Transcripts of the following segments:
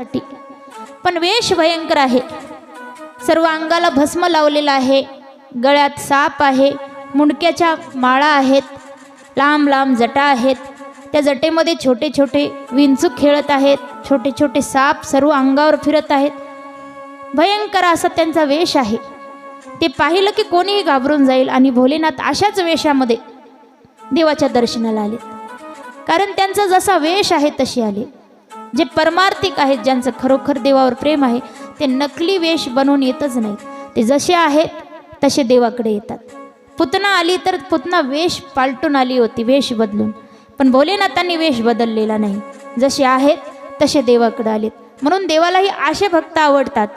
साठी. पण वेश भयंकर आहे. सर्व अंगाला भस्म लावलेला आहे. गळ्यात साप आहे. मुंडक्याच्या माळा आहेत. लांब लांब जटा आहेत. त्या जटेमध्ये छोटे छोटे विंचूक खेळत आहेत. छोटे छोटे साप सर्व अंगावर फिरत आहेत. भयंकर असा त्यांचा वेश आहे. ते पाहिलं की कोणीही घाबरून जाईल आणि भोलेनाथ अशाच वेशामध्ये देवाच्या दर्शनाला आले. कारण त्यांचा जसा वेश आहे तशी आले. जे परमार्थिक आहेत ज्यांचं खरोखर देवावर प्रेम आहे ते नकली वेश बनवून येतच नाहीत. ते जसे आहेत तसे देवाकडे येतात. पुतना आली तर पुतना वेश पालटून आली होती वेश बदलून. पण भोलेनाथांनी वेश बदललेला नाही. जसे आहेत तसे देवाकडे आलेत. म्हणून देवालाही असे भक्त आवडतात.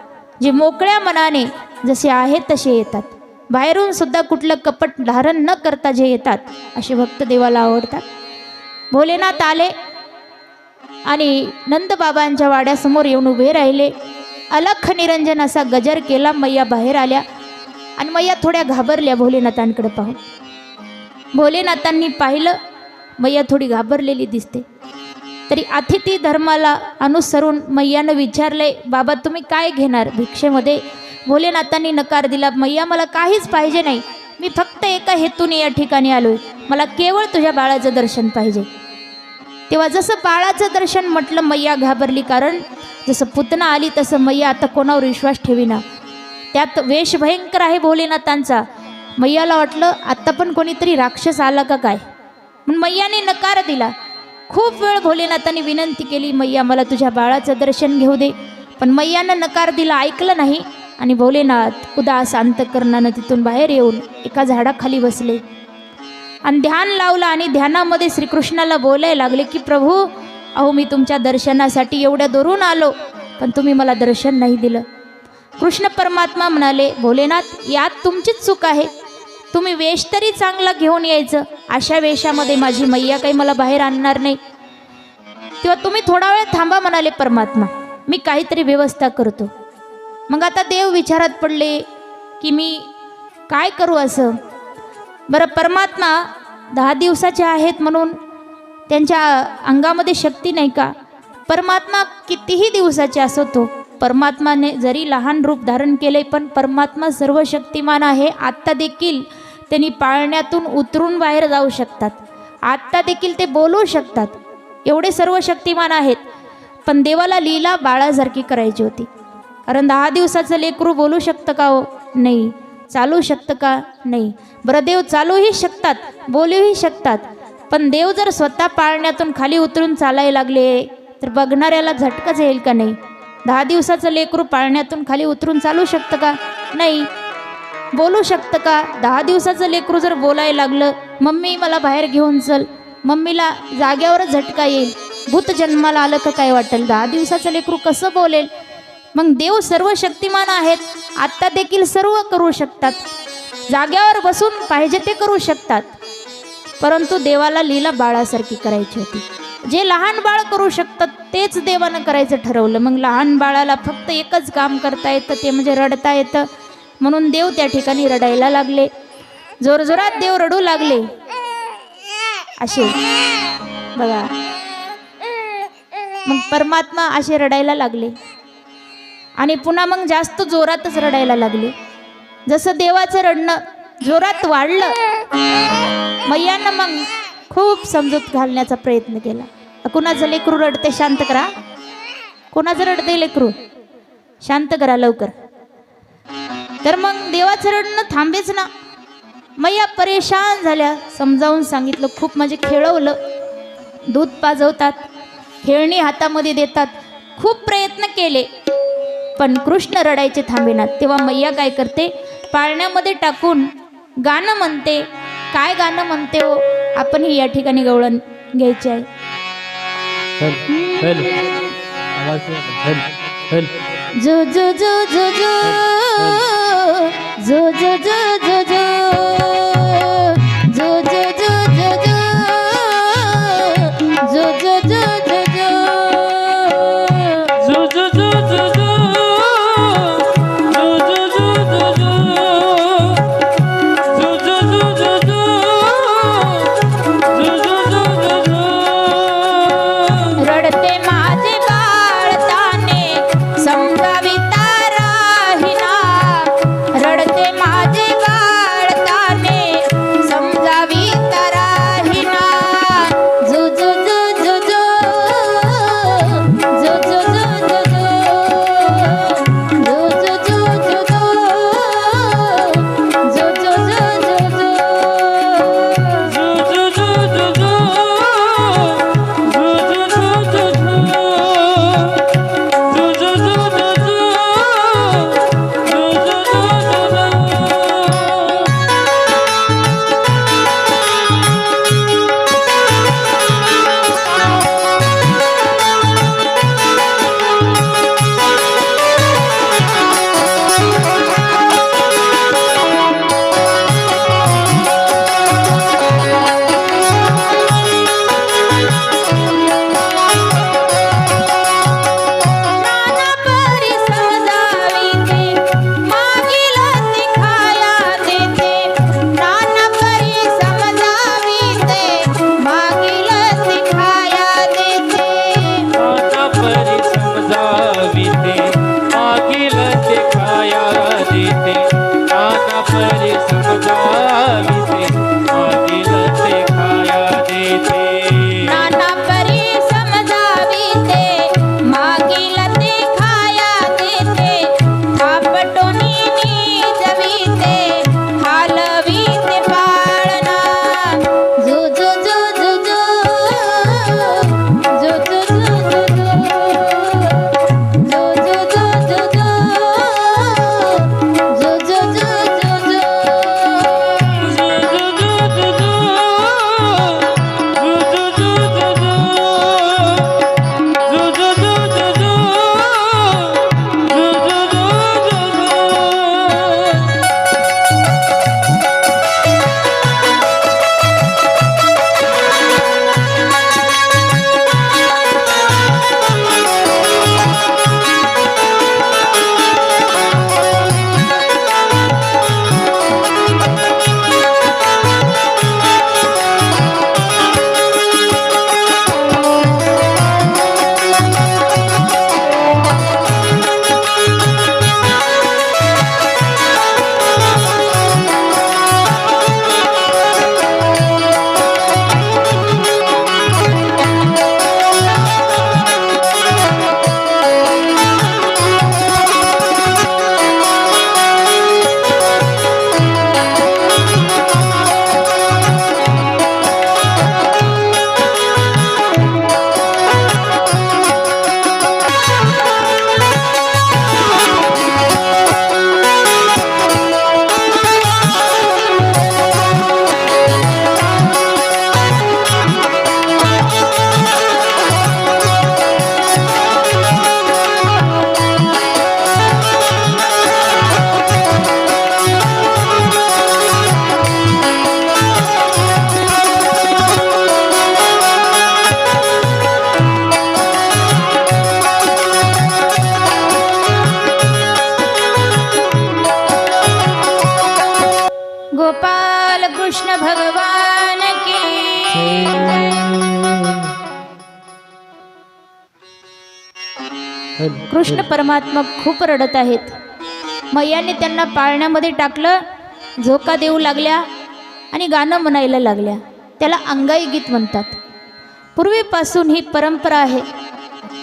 जे मोकळ्या मनाने जसे आहेत तसे येतात. बाहेरून सुद्धा कुठलं कपट धारण न करता जे येतात असे भक्त देवाला आवडतात. भोलेनाथ आले आणि नंदबाबांच्या वाड्यासमोर येऊन उभे राहिले. अलख निरंजन असा गजर केला. मैया बाहेर आल्या आणि मैया थोड्या घाबरल्या भोलेनाथांकडे पाहून. भोलेनाथांनी पाहिलं मैया थोडी घाबरलेली दिसते. तरी अतिथी धर्माला अनुसरून मैयानं विचारले बाबा तुम्ही काय घेणार भिक्षेमध्ये? भोलेनाथांनी नकार दिला मैया मला काहीच पाहिजे नाही. मी फक्त एका हेतूने या ठिकाणी आलोय. मला केवळ तुझ्या बाळाचं दर्शन पाहिजे. तेव्हा जसं बाळाचं दर्शन म्हटलं मैया घाबरली. कारण जसं पुतना आली तसं मैया आता कोणावर विश्वास ठेवीना. त्यात वेश भयंकर आहे भोलेनाथांचा. मैयाला वाटलं आत्ता पण कोणीतरी राक्षस आला का काय? म्हणून मैयाने नकार दिला. खूप वेळ भोलेनाथांनी विनंती केली मैया मला तुझ्या बाळाचं दर्शन घेऊ दे. पण मैयानं नकार दिला ऐकलं नाही. आणि भोलेनाथ उदास अंतकरणानं तिथून बाहेर येऊन एका झाडाखाली बसले. आणि ध्यान लावलं आणि ध्यानामध्ये श्रीकृष्णाला बोलायला लागले की प्रभू अहो मी तुमच्या दर्शनासाठी एवढ्या दुरून आलो पण तुम्ही मला दर्शन नाही दिलं. कृष्ण परमात्मा म्हणाले भोलेनाथ यात तुमचीच चूक आहे. तुम्ही वेश तरी चांगला घेऊन यायचं. अशा वेशामध्ये माझी मैया काही मला बाहेर आणणार नाही. तेव्हा तुम्ही थोडा वेळ थांबा म्हणाले परमात्मा मी काहीतरी व्यवस्था करतो. मग आता देव विचारात पडले की मी काय करू असं? बरं परमात्मा दहा दिवसाचे आहेत म्हणून त्यांच्या अंगामध्ये शक्ती नाही का? परमात्मा कितीही दिवसाचे असो तो परमात्माने जरी लहान रूप धारण केले पण परमात्मा सर्व शक्तिमान आहे. आत्ता देखील त्यांनी पाळण्यातून उतरून बाहेर जाऊ शकतात. आत्ता देखील ते बोलू शकतात. एवढे सर्व शक्तिमान आहेत. पण देवाला लीला बाळासारखी करायची होती. कारण दहा दिवसाचं लेकरू बोलू शकतं का हो? नाही. चालू शकतं का? नाही. बरं देव चालूही शकतात बोलूही शकतात. पण देव जर स्वतः पाळण्यातून खाली उतरून चालायला लागले तर बघणाऱ्याला झटकाच येईल का नाही? दहा दिवसाचं लेकरू पाळण्यातून खाली उतरून चालू शकतं का? नाही. बोलू शकतं का? दहा दिवसाचं लेकरू जर बोलायला लागलं मम्मी मला बाहेर घेऊन चल. मम्मीला जाग्यावरच झटका येईल. भूत जन्माला आलं का काय वाटेल? दहा दिवसाचं लेकरू कसं बोलेल? मग देव सर्व शक्तिमान आहेत. आत्ता देखील सर्व करू शकतात. जाग्यावर बसून पाहिजे ते करू शकतात. परंतु देवाला लीला बाळासारखी करायची होती. जे लहान बाळ करू शकतात तेच देवानं करायचं ठरवलं. मग लहान बाळाला फक्त एकच काम करता येतं ते म्हणजे रडता येतं. म्हणून देव त्या ठिकाणी रडायला लागले. जोरजोरात देव रडू लागले. असे. बघा. मग परमात्मा असे रडायला लागले. आणि पुन्हा मग जास्त जोरातच रडायला लागली. जसं देवाचं रडणं जोरात वाढलं मैयानं मग खूप समजूत घालण्याचा प्रयत्न केला. कुणाचं लेकरू रडते शांत करा. कोणाचं रडते लेकरू? शांत करा लवकर. तर मग देवाचं रडणं थांबेच ना. मैया परेशान झाल्या. समजावून सांगितलं खूप म्हणजे खेळवलं. दूध पाजवतात खेळणी हातामध्ये देतात. खूप प्रयत्न केले. पण कृष्ण रडायचे थांबेनात. तेव्हा मैया काय करते? पाळण्यामध्ये टाकून गाणं म्हणते. काय गाणं म्हणते हो? आपणही या ठिकाणी गवळण घ्यायचे आहे. जो जो जो जो जो जो जो जो जो. गोपाल कृष्ण भगवान की। कृष्ण परमात्मा खूप रडत आहेत. मैयाने त्यांना पाळण्यामध्ये टाकलं झोका देऊ लागल्या आणि गाणं म्हणायला लागल्या. त्याला अंगाई गीत म्हणतात. पूर्वीपासून ही परंपरा आहे.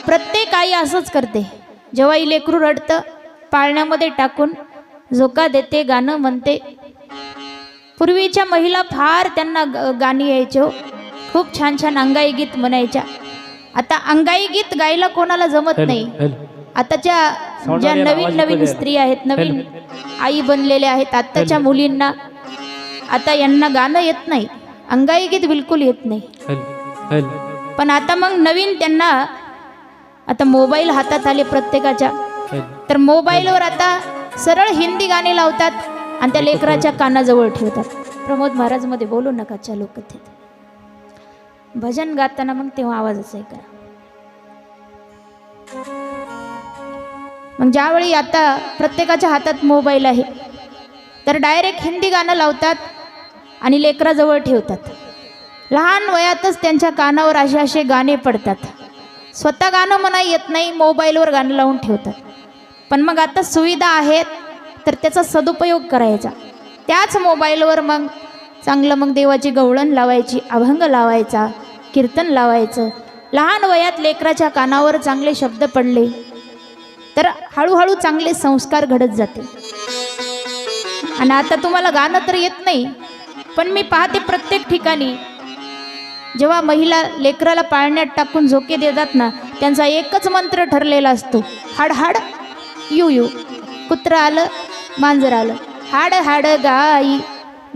प्रत्येक आई असंच करते. जेव्हा ही रडतं पाळण्यामध्ये टाकून झोका देते गाणं म्हणते पूर्वीच्या महिला फार त्यांना ग- गाणी यायचे. खूप छान छान अंगाई गीत म्हणायच्या. आता अंगाई गीत गायला कोणाला जमत नाही. आताच्या ज्या नवीन नवीन. स्त्री आहेत नवीन आई बनलेल्या आहेत आत्ताच्या मुलींना. आता यांना गाणं येत नाही. अंगाई गीत बिलकुल येत नाही. पण आता मग नवीन त्यांना आता मोबाईल हातात आले प्रत्येकाच्या. तर मोबाईलवर आता सरळ हिंदी गाणे लावतात. आणि त्या लेकराच्या कानाजवळ ठेवतात. प्रमोद महाराजमध्ये बोलू नका चालू कथेत भजन गाताना मग तेव्हा आवाजच आहे करा मग ज्यावेळी आता प्रत्येकाच्या हातात मोबाईल आहे तर डायरेक्ट हिंदी गाणं लावतात आणि लेकराजवळ ठेवतात. लहान वयातच त्यांच्या कानावर असे असे गाणे पडतात. स्वतः गाणं म्हणा येत नाही मोबाईलवर गाणं लावून ठेवतात. पण मग आता सुविधा आहेत तर त्याचा सदुपयोग करायचा. त्याच मोबाईलवर मग चांगलं मग देवाची गवळण लावायची अभंग लावायचा कीर्तन लावायचं. लहान वयात लेकराच्या कानावर चांगले शब्द पडले तर हळूहळू चांगले संस्कार घडत जाते. आणि आता तुम्हाला गाणं तर येत नाही पण मी पाहते प्रत्येक ठिकाणी. जेव्हा महिला लेकराला पाळण्यात टाकून झोके देतात ना त्यांचा एकच मंत्र ठरलेला असतो हाड हाड यू यू. कुत्र आलं मांजर आलं हाड हाड गाई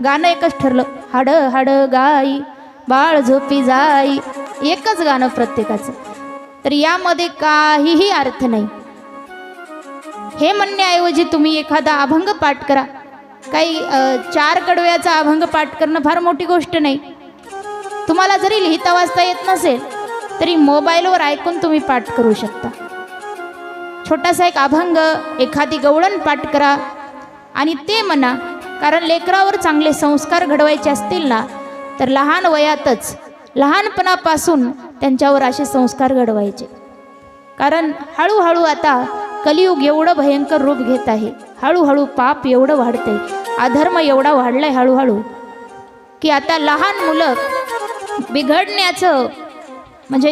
गाणं एकच ठरलं. हाड हाड गाई बाळ झोपी जाई. एकच गाणं प्रत्येकाचं. तर यामध्ये काहीही अर्थ नाही. हे म्हणण्याऐवजी तुम्ही एखादा अभंग पाठ करा. काही चार कडव्याचा अभंग पाठ करणं फार मोठी गोष्ट नाही. तुम्हाला जरी लिहिता वाचता येत नसेल तरी मोबाईलवर ऐकून तुम्ही पाठ करू शकता. छोटासा एक अभंग एखादी गवळण पाठ करा. आणि ते म्हणा कारण लेकरावर चांगले संस्कार घडवायचे असतील ना तर लहान वयातच लहानपणापासून त्यांच्यावर असे संस्कार घडवायचे. कारण हळूहळू आता कलियुग एवढं भयंकर रूप घेत आहे. हळूहळू पाप एवढं वाढते अधर्म एवढा वाढलाय हळूहळू की आता लहान मुलं बिघडण्याचं म्हणजे